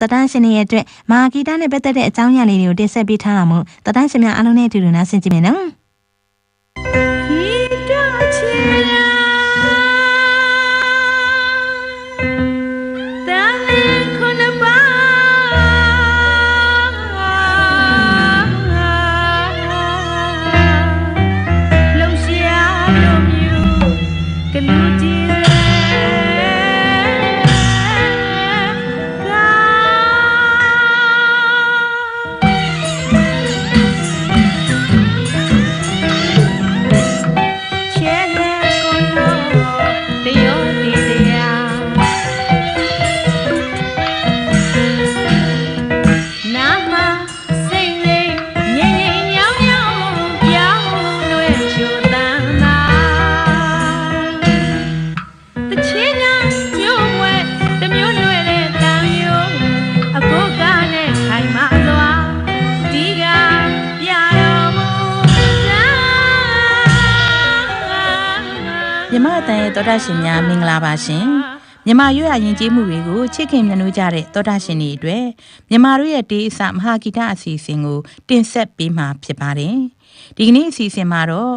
တော်တန်းရှင်တွေရဲ့အတွက်မဟာဂီတနဲ့ပတ်သက်တဲ့အကြောင်းအရာလေးတွေကိုတင်ဆက်ပေးထားတာမို့တော်တန်းရှင်များအားလုံးနဲ့အတူတူနားဆင်ကြည့်မယ်နော် တန်ရဲ့တော်တာရှင်များမင်္ဂလာပါရှင်မြမရွရရင်ကျေးမှုတွေကိုချစ်ခင်မြတ်နိုးကြတဲ့တော်တာရှင်တွေအတွက်မြမတို့ရဲ့တေးအစမဟာဂီတအစီအစဉ်ကို တင်ဆက်ပေးမှာဖြစ်ပါတယ်ဒီကနေ့အစီအစဉ်မှာတော့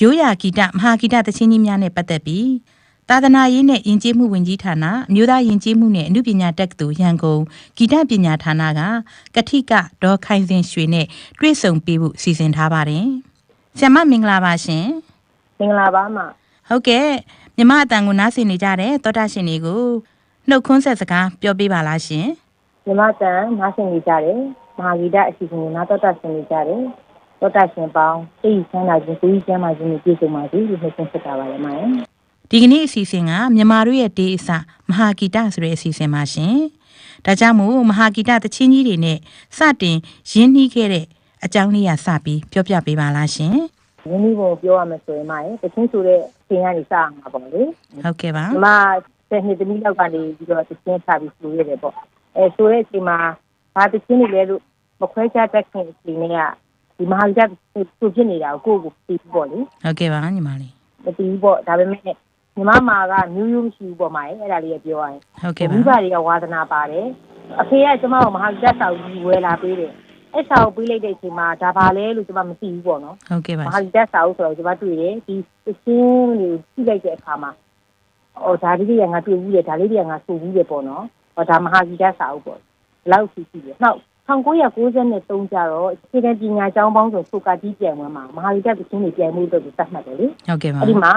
ရိုးရာဂီတမဟာဂီတသချင်းကြီးများနဲ့ပတ်သက်ပြီးသာသနာရေးနဲ့ယဉ်ကျေးမှုဝင်ကြီးဌာနအမျိုးသားယဉ်ကျေးမှုနဲ့အမှုပညာတက္ကသိုလ်ရန်ကုန်ဂီတပညာဌာနကကတိကဒေါ်ခိုင်စင်ရွှေနဲ့တွေ့ဆုံပေးဖို့စီစဉ်ထားပါတယ်ဆရာမမင်္ဂလာပါရှင်မင်္ဂလာပါမ ဟုတ်ကဲ့မြမအတန်ကိုနားဆင်နေကြတဲ့သောတာရှင်တွေကိုနှုတ်ခွန်းဆက်စကားပြောပြပါလားရှင်မြမတန်နားဆင်နေကြတယ်မဟာဂီတအစီအစဉ်ကိုနားတော်တာဆင်နေကြတယ်တော်တာရှင်ပေါင်းသိချမ်းသာခြင်းကိုကြီးချမ်းသာခြင်းနဲ့ပြည့်စုံပါစေလို့နှုတ်ခွန်းဆက်တာပါလေမယဒီကနေ့အစီအစဉ်ကမြန်မာတို့ရဲ့ဒေးအစမဟာဂီတဆိုတဲ့အစီအစဉ်ပါရှင်ဒါကြောင့်မို့မဟာဂီတသချင်းကြီးတွေနဲ့စတင်ရင်းနှီးခဲ့တဲ့အကြောင်းလေးရစပြီးပြောပြပေးပါလားရှင်ရင်းနှီးပုံပြောရမယ်ဆိုရင်မယတချင်းဆိုတဲ့အ ချိန်ကနေစအောင်ပါပေါ့လေဟုတ်ကဲ့ပါမြမတဲ့နှစ်သမီးလောက်ကနေပြီးတော့တချင်းချပြီးဆိုရတယ်ပေါ့အဲဆိုတဲ့အချိန်မှာဘာတချင်းတွေလဲလို့မခွဲခြားတတ်ခင်အချိန်တွေကဒီမဟာဂီတသူဖြစ်နေတာကိုကိုကိုသိပေါ့လေဟုတ်ကဲ့ပါညီမလေးမသိဘူးပေါ့ဒါပေမဲ့ညီမမာကမျိုးရိုးမရှိဘူးပေါ့မာရဲ့အဲ့ဒါလေးကပြောရရင်ဟုတ်ကဲ့ပါမိဘတွေကဝါသနာပါတယ်အဖေကကျမကိုမဟာကျက်ဆောက်ကြီးဝယ်လာပေးတယ် အဲ့ဆောက်ပေးလိုက်တဲ့အချိန်မှာဒါပါလဲလို့ကျမမသိဘူးပေါ့နော်ဟုတ်ကဲ့ပါမဟာကျက်ဆောက်ဆိုတော့ကျမတွေ့တယ်ဒီသင်းလေးကိုကြည့်လိုက်တဲ့အခါမှာအော်ဒါလေးတွေကငါတွေ့ဘူးလေဒါလေးတွေကငါဆိုဘူးလေပေါ့နော်ဟောဒါမဟာကျက်ဆောက်ပေါ့လောက်ရှိရှိတယ်နောက်1993ကျတော့အခြေခံပညာကျောင်းပေါင်းဆိုစုကတိပြန်ဝင်မှာမဟာကျက်သင်းတွေပြန်မှုအတွက်ကိုသတ်မှတ်တယ်လေဟုတ်ကဲ့ပါအဲ့ဒီမှာ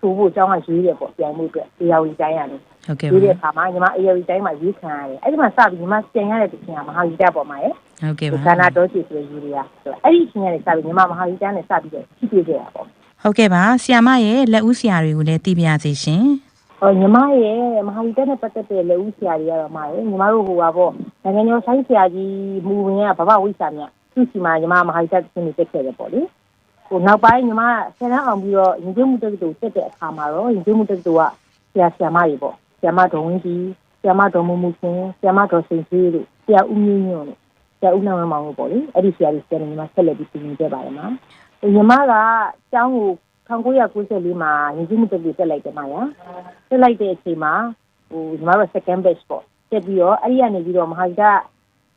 ထိုးဖို့အကြောင်းကရေးတယ်ပေါ့ပြန်မှုအတွက်တရားဝင်တိုင်းရတယ်ဟုတ်ကဲ့ရေးတဲ့ပါအခါမှာညီမအေရီတိုင်းမှာရေးခံရတယ်အဲ့ဒီမှာစပြီးညီမပြန်ရတဲ့တခြင်းကမဟာဂီတပေါ်မှာရဲ့ဟုတ်ကဲ့ပါကာနာတော်ချီဆိုတဲ့ရေးတွေကဆိုတော့အဲ့ဒီခြင်းကနေစပြီးညီမမဟာဂီတနဲ့စပြီးတော့ဖြည့်ပြခဲ့တာပေါ့ဟုတ်ကဲ့ပါဆီယာမရဲ့လက်ဦးဆရာတွေကိုလည်းသိပြရစီရှင်ဟောညီမရဲ့မဟာဂီတနဲ့ပတ်သက်တဲ့လက်ဦးဆရာတွေကတော့မှာရဲ့ညီမတို့ဟိုပါပေါ့နိုင်ငံကျော်ဆိုင်းဆရာကြီးမူဝင်ကဘဘဝိဆာမြတ်သူ့စီမှာညီမမဟာဂီတတခြင်းတွေတက်ခဲ့တယ်ပေါ့လေ ဟိုနောက်ပိုင်းညီမဆယ်တန်းအောင်ပြီးတော့ရင်ကျမှုတက်တူတက်တဲ့အခါမှာတော့ရင်ကျမှုတက်တူကဆရာဆရာမတွေပေါ့ဆရာမတော်ဝင်းကြီးဆရာမတော်မူမူခင်ဆရာမတော်စိန်ကြီးတို့ဆရာဦးမြင့်ညွန့်တို့ဆရာဦးနောင်မောင်တို့ပေါ့လေအဲ့ဒီဆရာတွေဆရာတွေညီမဆက်လက်ပြီးသင်နေကြပါတယ်မှာညီမကကျောင်းကို1994မှာရင်ကျမှုတက်တူတက်လိုက်တယ်မှာရတက်လိုက်တဲ့အချိန်မှာဟိုညီမတို့ second batch ပေါ့တက်ပြီးတော့အဲ့ဒီကနေပြီးတော့မဟာវិဒ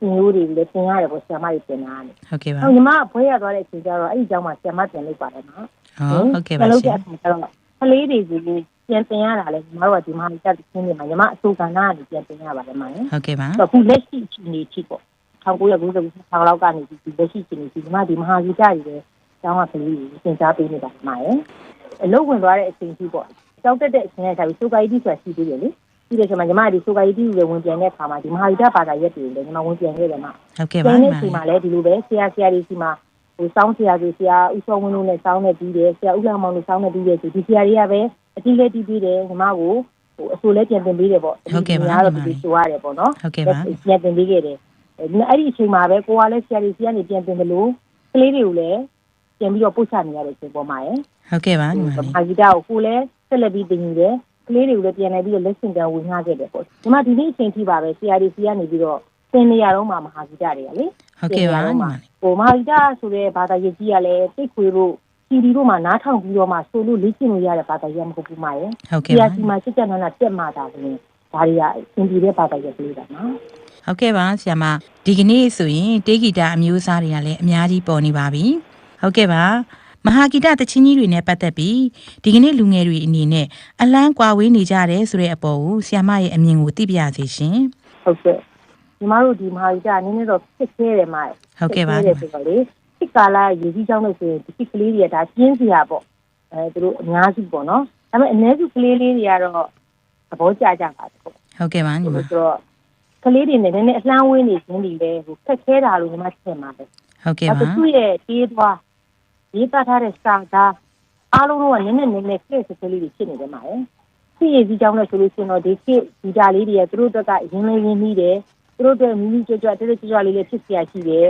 သင်ရိုးတွေလည်းသင်ရတယ်ပေါ့ဆရာမတွေသင်တာကနေဟုတ်ကဲ့ပါဟိုညီမဘွဲရသွားတဲ့အချိန်ကျတော့အဲ့ဒီကျောင်းမှာဆရာမတင်လိုက်ပါတယ်နော်ဟုတ်ဟုတ်ကဲ့ပါလုပ်ရှတဲ့င်အခါကျတော့ကလေးတွေကိုပြန်တင်ရတာလေညီမတို့ကဒီမှာတက်တဲ့ချင်းတွေမှာညီမအစိုးကဏ္ဍကနေပြန်တင်ရပါတယ်မှာနော်ဟုတ်ကဲ့ပါဆိုတော့ခုလက်ရှိအချိန်လေးဖြစ်ပေါ့1990ဆောင်းလောက်ကနေဒီလက်ရှိအချိန်လေးဒီမှာဒီမဟာကြီးကြရည်ကျောင်းကကလေးတွေသင်ကြားပေးနေတာမှာရယ်အလုပ်ဝင်သွားတဲ့အချိန်ကြီးပေါ့ကျောင်းတက်တဲ့အချိန်ကဒါပြီးစိုးကကြီးဆိုတာရှိသေးတယ်လေ ဒီလိုဆိုမှညီမဒီစိုးကကြီးတွေဝင်ပြန်တဲ့အခါမှာဒီမဟာကြီးဘာသာရက်တွေလည်းညီမဝင်ပြန်ခဲ့တယ်မှာဟုတ်ကဲ့ကျပါန်ညီတဲ့မချိန်လေးမှာလည်းဒီလိုပဲဆရာဆရာတွေစီမှာဟိုစောင်းဆရာတွေဆရာဦးစောဝင်းတို့နဲ့စောင်းနေပြီးတယ်ဆရာဦးလောင်မောင်တို့စောင်းနေပြီးတယ်ဆိုဒီဆရာတွေကပဲအတိလေးတီးပြီးတယ်ညီမကိုဟိုအဆိုလဲပြန်တင်ပေးတယ်ပေါ့တော့ဒီဆိုရတယ်ပေါ့နော်ဟုတ်ကဲ့ပါပြန်တင်ပေးခဲ့တယ်အဲ့ဒီအချိန်မှာပဲကိုကလည်းဆရာတွေဆရာတွေပြန်တင်တယ်လို့ကလေးတွေကိုလည်းပြန်ပြီးတော့ပို့ချနေရတဲ့အချိန်ပေါ်မှာရယ်ဟုတ်ကဲ့ပါညီမလေးမာဂီတာကိုကိုလည်းဆက်လက်ပြီးတင်ယူတယ် ကလေးတွေကိုလည်းပြန်လာပြီးတော့လက်ဆင့်တန်းဝင်ငှားခဲ့တယ်ပေါ့ဒီမှာဒီနေ့အချိန်ထိပါပဲဆရာတွေဆရာနေပြီးတော့သင်နေရတော့မှမဟာဂီတာတွေကလေဟုတ်ကဲ့ပါညီမလေးဟိုမာရီတာဆိုတဲ့ဘာသာရေးကြီးကလည်းတိတ်ခွေတို့စီဒီတို့မှနားထောင်ပြီးတော့မှဆိုလို့လေ့ကျင့်လို့ရတဲ့ဘာသာရေးမဟုတ်ဘူးမရဲ့ဟုတ်ဆကဲ့ရာပါစီမှာစစ်ကြနာနာတက်မှတာဘူးဒါတွေကအင်ဒီတဲ့ဘာသာရေးကလေးတာနော်ဟုတ်ကဲ့ပါဆရာမဒီကနေ့ဆိုရင်တေဂီတာအမျိုးအစားတွေကလည်းအများကြီးပေါ်နေပါပြီဟုတ်ကဲ့ပါ မဟာဂီတတချင်းကြီးတွေနဲ့ပတ်သက်ပြီးဒီကနေ့လူငယ်တွေအနေနဲ့အလန်းကွာဝေးနေကြတယ်ဆိုတဲ့အပေါ်ကိုဆရာမရဲ့အမြင်ကိုသိပြရစီရှင်ဟုတ်ကဲ့ညီမတို့ဒီမဟာကြီးကနည်းနည်းတော့ဖြစ်ခဲတယ်မရဲ့ဟုတ်ကဲ့ပါဖြစ်ခဲတယ်ဆိုတော့လေစစ်ကာလာရေကြီးကြောင်းလို့ဆိုရင်ဒီစစ်ကလေးတွေကဒါကျင်းစရာပေါ့အဲသူတို့အများစုပေါ့နော်ဒါပေမဲ့အ ਨੇ စုကလေးလေးတွေကတော့သဘောကျကြပါတယ်ပေါ့ဟုတ်ကဲ့ပါညီမဆိုတော့ကလေးတွေနဲ့နည်းနည်းအလှမ်းဝေးနေခြင်းတွေလည်းဟိုခက်ခဲတာလို့ညီမထင်ပါတယ်ဟုတ်ကဲ့အဲ့ပါဒါသူ့ရဲ့တေးသွား ရေးသားထားတဲ့စာသားအားလုံးကနည်းနည်းနည်းနည်းကဲ့စကလေးတွေဖြစ်နေတယ်မှာရဲ့စီရည်ကြီးကြောင်းနဲ့ဆိုလို့ရှိရင်တော့ဒီခေတ်ဒီတာလေးတွေကသူတို့အတွက်ကရင်းလေးရင်းနှီးတယ်သူတို့အတွက်မိမိကြွကြွတဲတဲကြွကြွလေးလေးဖြစ်เสียရှိတယ်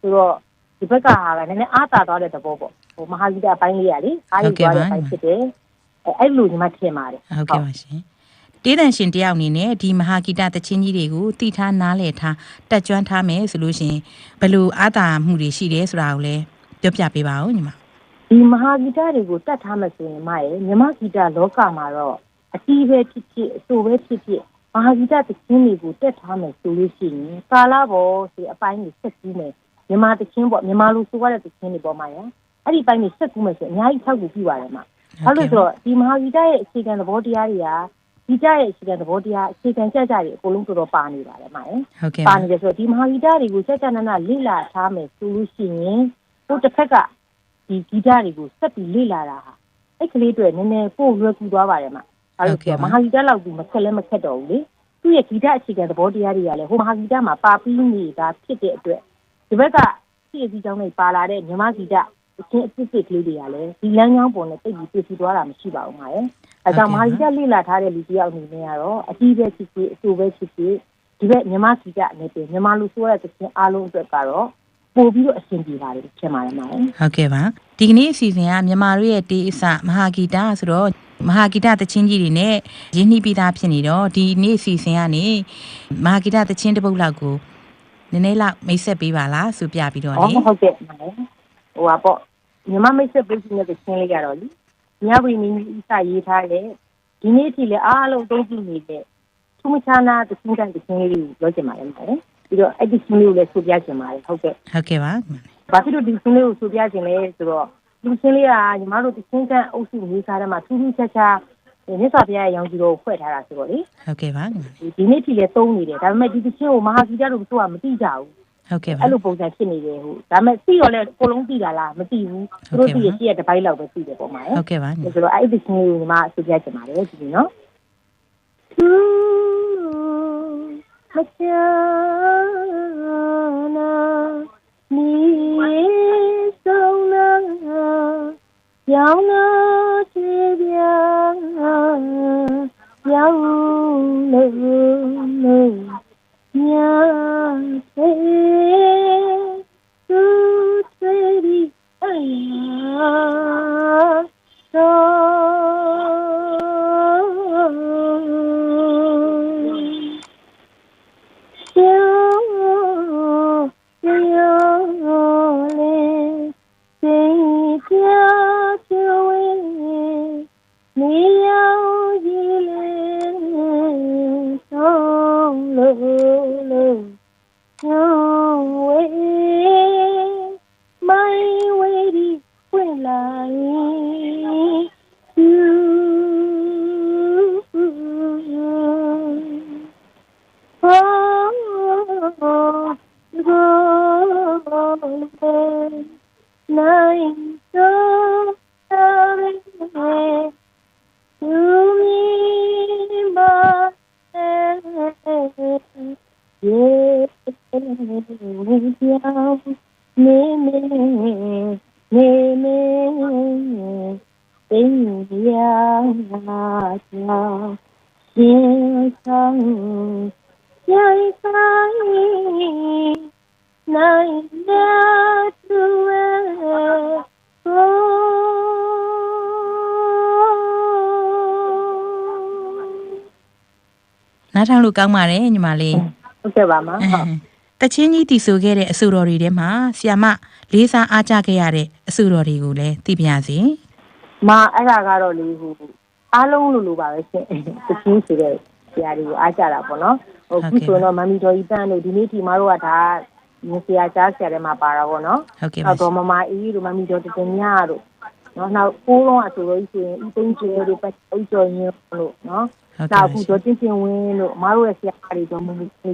ဆိုတော့ဒီဘက်ကဟာကနည်းနည်းအားတာသွားတဲ့သဘောပေါ့ဟိုမဟာဂီတအပိုင်းလေးရလေအားရသွားတဲ့အပိုင်းဖြစ်တယ်အဲအဲ့လိုညီမထင်ပါတယ် ဟုတ်ကဲ့ပါရှင်တေးတန်ရှင်တယောက်အနေနဲ့ဒီမဟာဂီတတချင်းကြီးတွေကိုတိထားနားလည်ထားတက်ကြွထားမယ်ဆိုလို့ရှရင်ဘယ်လိုအားသာမှုတွေရှိတယ်ဆိုတာကိုလည်း ပြောပြပေးပါဦးညီမဒီမဟာဂီတတွေကိုတတ်ထားမှဆိုရင်မရဲ့မြမဂီတလောကမှာတော့အတီးပဲဖြစ်ဖြစ်အဆိုပဲဖြစ်ဖြစ်မဟာဂီတသချင်းတွေကိုတက်ထားမှဆိုလို့ရှိရင်ကာလာဘောဆိုအပိုင်းကြီးဆက်ကူးမယ်မြမသချင်းပေါ့မြမလူဆိုရတဲ့သချင်းတွေပေါ်မှာရအဲ့ဒီပိုင်းကြီးဆက်ကူးမယ်ဆိုအများကြီးထောက်ကူပြပါတယ်မှာဘာလို့လဲဆိုတော့ဒီမဟာဂီတရဲ့အခြေခံသဘောတရားတွေကဂီတရဲ့အခြေခံသဘောတရားအခြေခံကြကြတွေအကုန်လုံးတော်တော်ပါနေပါတယ်မှာဟုတ်ကဲ့ပါပါနေတယ်ဆိုတော့ဒီမဟာဂီတတွေကိုစက်ကြနနလေ့လာထားမယ်ဆိုလို့ရှိရင် ဟိုတစ်ဖက်ကဒီဂီတတွေကိုဆက်ပြီးလေ့လာတာဟာအဲ့ကလေးတွေနည်းနည်းပို့ရွယ်ကူသွားပါတယ်မှာ။ဘာလို့လဲဆိုတော့မဟာဂီတလောက်ဒီမခက်လဲမခက်တော့ဘူးလေ။သူ့ရဲ့ဂီတအခြေခံသဘောတရားတွေကလည်းဟိုမဟာဂီတမှာပါပြီးနေတာဖြစ်တဲ့အတွက်ဒီဘက်ကစီအစည်းကြောင်းတွေပါလာတဲ့မြမဂီတအချင်းအစ်စ်ကလေးတွေကလည်းဒီလမ်းကြောင်းပေါ်နဲ့တိတ်ပြီးပြည့်စုံသွားတာမရှိပါဘူးမှာရဲ့။အဲကြောင့်မဟာဂီတလေ့လာထားတဲ့လူတစ်ယောက်အနေနဲ့ကတော့အကြီးပဲဖြစ်ဖြစ်အဆိုပဲဖြစ်ဖြစ်ဒီဘက်မြန်မာစီကအနေနဲ့မြန်မာလူဆိုရတဲ့သင်အားလုံးအတွက်ကတော့ ပို့ပြီးတော့အဆင်ပြေပါတယ်ဖြစ်ပါတယ်မှာလေဟုတ်ကဲ့ပါဒီကနေ့အစီအစဉ်ကမြန်မာတို့ရဲ့တေးအစမဟာဂီတဆိုတော့မဟာဂီတတချင်းကြီးတွေနဲ့ရင်းနှီးပြီးသားဖြစ်နေတော့ဒီနေ့အစီအစဉ်ကနေမဟာဂီတတချင်းတစ်ပုတ်လောက်ကိုနည်းနည်းလောက်မိတ်ဆက်ပေးပါလားဆိုပြပြီးတော့။လေအော်ဟုတ်ကဲ့မှာလေဟိုပါပေါ့မြန်မာမိတ်ဆက်ပေးနေတဲ့သင်လေးကတော့လေမြဝီမင်းကြီးစာရေးထားတဲ့ဒီနေ့အထိလည်းအားလုံးသုံးကြည့်နေတဲ့သူမချာနာသင်တန်းသင်လေးကိုပြောချင်ပါတယ်မှာလေ ပြီးတော့အဲ့ဒီသင်လေးကိုလည်းဆိုပြချင်ပါတယ်ဟုတ်ကဲ့ဟုတ်ကဲ့ပါဘာဖြစ်လို့ဒီသင်လေးကိုဆိုပြချင်လဲဆိုတော့ဒီသင်လေးကညီမတို့သင်တန်းအုပ်စုရေးစားထဲမှာထူးထူးခြားခြားမြတ်စွာဘုရားရဲ့ရောင်ကြီးတော်ကိုဖွဲ့ထားတာဆိုတော့လေဟုတ်ကဲ့ပါဒီနေ့ထိလည်းသုံးနေတယ်ဒါပေမဲ့ဒီတချင်းကိုမဟာဂီတတို့သူကမသိကြဘူးဟုတ်ကဲ့ပါအဲ့လိုပုံစံဖြစ်နေတယ်ဟိုဒါပေမဲ့သိတော့လည်းအကုန်လုံးသိတာလားမသိဘူးသူတို့သိရရှိရတစ်ပိုင်းလောက်ပဲသိတယ်ပေါ့မှာဟုတ်ကဲ့ပါဆိုတော့အဲ့ဒီတချင်းကိုညီမအစီအပြချင်ပါတယ်ဒီနော်သူမချာ ရောင်းနာချေပြရောင်း lie you. Night me, yeah, me, me, me, 呀呀，心上呀在那呀主哦。 နားထောင်လို့ကောင်းပါတယ်ညီမလေး ဟုတ်ကဲ့ပါမဟုတ် တချင်းကြီးတည်ဆိုခဲ့တဲ့အဆူတော်တွေထဲမှာဆီယာမလေးစားအားကြခဲ့ရတဲ့အဆူတော်တွေကိုလည်းသိပါရစေ မအဲ့ဒါကတော့လေဟိုအားလုံးလိုလိုပါပဲရှင်တချင်းဆိုတဲ့ဆရာတွေကိုအားကြတာပေါ့နော်ဟိုခုဆိုတော့မမီတော်ကြီးတန်းတို့ဒီနေ့ဒီမတို့ကဒါမြင်စရာကြားစရာတွေမှာပါတာပေါ့နော်ဟုတ်ကဲ့ပါနောက်တော့မမအေးတို့မမီတော်တတင်ညတို့နော်နောက်ကိုးလုံးအဆိုလို့ဆိုရင်ဤသိန်းကျဲတို့ပတ်ဥကျော်ညင်းလို့နော်ဟုတ်ဒါကဲ့အခုပါတော့တင်းတင်းဝင်းတို့အမားတို့ရဲ့ဆရာတွေတော့မ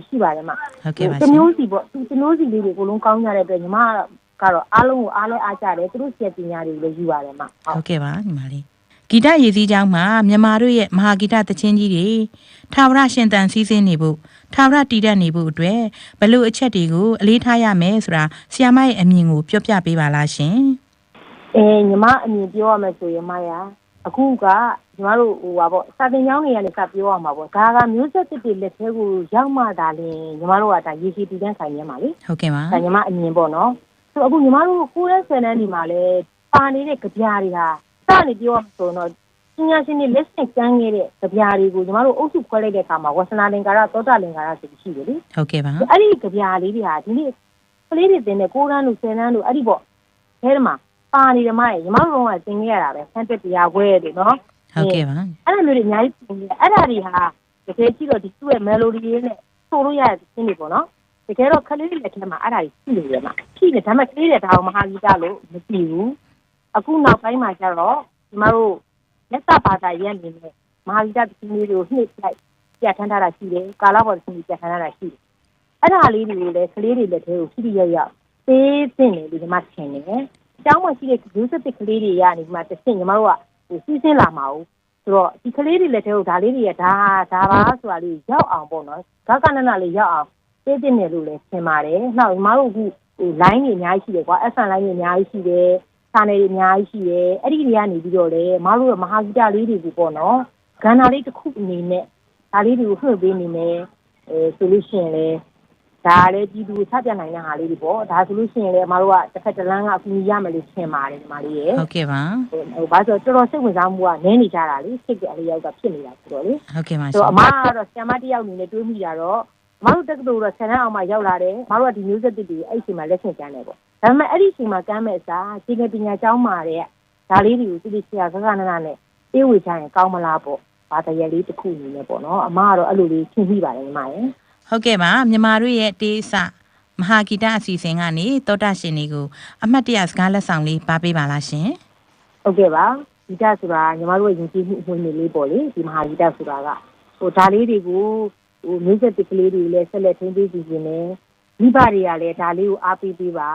ရှိပါတယ်မှာဟုတ်ကဲ့ပါတရှင်မျိုးစီပေါ့သူတမျိုးစီလေးတွေအကုန်လုံးကောင်းကြတဲ့အတွက်ညီမကတော့ အားလုံးကိုအားလဲအားကြတယ်သူတို့ဆရာပညာတွေကိုလည်းယူပါတယ်မှာဟုတ်ဟုတ်ကဲ့ပါညီမလေးဂီတရည်စည်းကြောင်းမှာမြန်မာတို့ရဲ့မဟာဂီတသချင်းကြီးတွေထာဝရရှင်တန်စည်းစင်းနေဖို့ထာဝရတည်တတ်နေဖို့အတွက်ဘလို့အချက်တွေကိုအလေးထားရမယ်ဆိုတာဆီယာမရဲ့အမြင်ကိုပြောပြပေးပါလားရှင်အဲညီမအမြင်ပြောရမယ်ဆိုရင်မရအခုကညီမတို့ဟိုပါပေါ့စာတင်ကျောင်းတွေကနေစပြောရမှာပေါ့ဒါကမျိုးဆက်တစ်တွေလက်ထဲကိုရောက်မှဒါလင်းညီမတို့ကဒါရေရှိတည်တန်းဆိုင်နေမှာလေဟုတ်ကဲ့ပါဒါညီမအမြင်ပေါ့နော် ဆိုအခုညီမတို့ကိုယ်ရဲ့ဆယ်တန်းဒီမှာလဲပါနေတဲ့ကြပြားတွေဟာစနေပြောရမှာဆိုတော့ပညာရှင်တွေလက်ဆင့်ကမ်းခဲ့တဲ့ကြပြားတွေကိုညီမတို့အုပ်စုခွဲလိုက်တဲ့အခါမှာဝဆနာလင်္ကာရသောတာလင်္ကာရဆိုပြီးရှိတယ်လေဟုတ်ကဲ့ပါအဲ့ဒီကြပြာလေးတွေဟာဒီနေ့ကလေးတွေတင်တဲ့ကိုးတန်းလို့ဆယ်တန်းလို့အဲ့ဒီပေါ့အဲဒါမှာပါနေတယ်မရဲ့ညီမတို့ကသင်ခဲ့ရတာပဲဆန်းတက်တရားခွဲတယ်နော်ဟုတ်ကဲ့ပါအဲ့လိုမျိုးတွေအများကြီးသင်ခဲ့အဲ့ဒါတွေဟာတကယ်ကြည့်တော့ဒီသူ့ရဲ့ melody လေးနဲ့ဆိုလို့ရတဲ့သင်းတွေပေါ့နော် တကယ်တော့ကလေးတွေလက်ထဲမှာအဲ့ဒါကြီးရှိနေရမှာရှိတယ်ဒါပေမဲ့ကလေးတွေဒါအောင်မဟာကြီးကြလို့မကြည့်ဘူးအခုနောက်ပိုင်းမှာကျတော့ကျမတို့လက်သဘာသာရက်နေနဲ့မဟာကြီးတပင်းလေးတွေကိုနှိမ့်လိုက်ပြတ်ထန်းထားတာရှိတယ်ကာလာပေါ်ကိုပြတ်ထန်းထားတာရှိတယ်အဲ့ဒါလေးတွေကိုလည်းကလေးတွေလက်ထဲကိုရှိရရသေးသင့်တယ်ဒီမှာထင်တယ်အကြောင်းမှရှိတဲ့ရိုးစက်ကလေးတွေကနေဒီမှာတစ်ဆင့်ညီမတို့ကဟိုစီးဆင်းလာမှာ ਉ ဆိုတော့ဒီကလေးတွေလက်ထဲကိုဒါလေးတွေကဒါဒါပါဆိုတာလေးရောက်အောင်ပေါ့နော်ဂကနနလေးရောက်အောင် သေးသင့်တယ်လို့လည်းထင်ပါတယ်။နောက်ညီမတို့အခုဟို line တွေအများကြီးရှိတယ်ကွာ SN line တွေအများကြီးရှိတယ်။စာနယ်တွေအများကြီးရှိတယ်။အဲ့ဒီတွေကနေပြီးတော့လေမတို့ရဲ့မဟာဂီတလေးတွေကိုပေါ့နော်။ကဏ္ဍလေးတစ်ခုအနေနဲ့ဒါလေးတွေကိုဖွင့်ပေးနေမယ်အဲဆိုလို့ရှိရင်လေဒါလည်းပြည်သူချပြနိုင်တဲ့ဟာလေးတွေပေါ့ဒါဆိုလို့ရှိရင်လည်းအမတို့ကတစ်ဖက်တစ်လမ်းကအကူအညီရမယ်လို့ထင်ပါတယ်ဒီမလေးရဲ့ဟုတ်ကဲ့ပါဟိုဘာဆိုတော်တော်စိတ်ဝင်စားမှုကနည်းနေကြတာလေစိတ်ကအလေးယောက်ကဖြစ်နေတာဆိုတော့လေဟုတ်ကဲ့ပါရှဆိုင်အမကတော့ဆရာမတစ်ယောက်အနေနဲ့တွေးမိတာတော့အ မတို့တက္ကသိုလ်တော့ဆယ်တန်းအောင်မှရောက်လာတယ်အမတို့ကဒီမျိုးဆက်တစ်တွေအဲ့ဒီအချိန်မှာလက်ဆင့်ကမ်းတယ်ပေါ့ဒါပေမဲ့အဲ့ဒီအချိန်မှာကမ်းမဲ့အစားခြေကပညာကျောင်းမှာတဲ့ဒါလေးတွေကိုတိတိကျကျကကနနနဲ့အေးဝေချရင်ကောင်းမလားပေါ့ဘာတရလေးတစ်ခုအနေနဲ့ပေါ့နော်အမကတော့အဲ့လိုလေးရှင်းပြပါတယ်ညီမရဲ့ဟုတ်ကဲ့ပါမြန်မာတို့ရဲ့တေးအစမဟာဂီတအစီအစဉ်ကနေသောတာရှင်တွေကိုအမှတ်တရစကားလက်ဆောင်လေးပါပေးပါလားရှင်ဟုတ်ကဲ့ပါဂီတဆိုတာညီမတို့ရဲ့ယဉ်ကျေးမှုအဝင်တွေလေးပေါ့လေဒီမဟာဂီတဆိုတာကဟိုဒါလေးတွေကို ဟိုမျိုးဆက်တစ်ကလေးတွေလည်းဆက်လက်ထိန်းသိမ်းကြည့်နေတယ်မိဘတွေကလည်းဒါလေးကိုအားပေးပေးပါ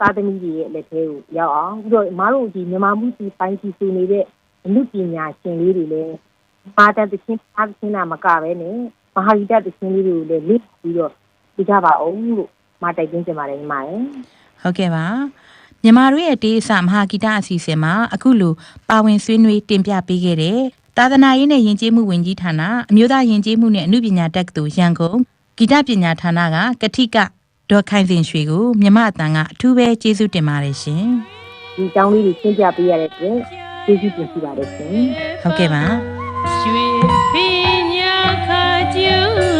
သာသမီတွေရဲ့လက်ထဲကိုရောက်အောင်ပြီးတော့အမားတို့ဒီမြန်မာမှုစီပိုင်းစီစီနေတဲ့အမှုပညာရှင်လေးတွေလည်းပါတဲ့တခြင်းအားသင်းတာမကပဲနဲ့မဟာဂီတတခြင်းလေးတွေကိုလည်းလေ့ပြီးတော့ဒီကြပါအောင်လို့မတိုက်တွန်းချင်ပါတယ်ညီမရဲ့ဟုတ်ကဲ့ပါမြန်မာတို့ရဲ့တေးအစမဟာဂီတအစီအစဉ်မှာအခုလိုပါဝင်ဆွေးနွေးတင်ပြပေးခဲ့တဲ့ သာသနာရေးနဲ့ယဉ်ကျေးမှုဝန်ကြီးဌာနအမျိုးသားယဉ်ကျေးမှုနဲ့အမှုပညာတက္ကသိုလ်ရန်ကုန်ဂီတပညာဌာနကကတိကဒေါ်ခိုင်စင်ရွှေကိုမြမအတန်ကအထူးပဲကျေးဇူးတင်ပါတယ်ရှင်ဒီအကြောင်းလေးတွေရှင်းပြပေးရတဲ့အတွက်ကျေးဇူးတင်ရှိပါတယ်ရှင်ဟုတ်ကဲ့ပါရွှေပညာခကျူးနေက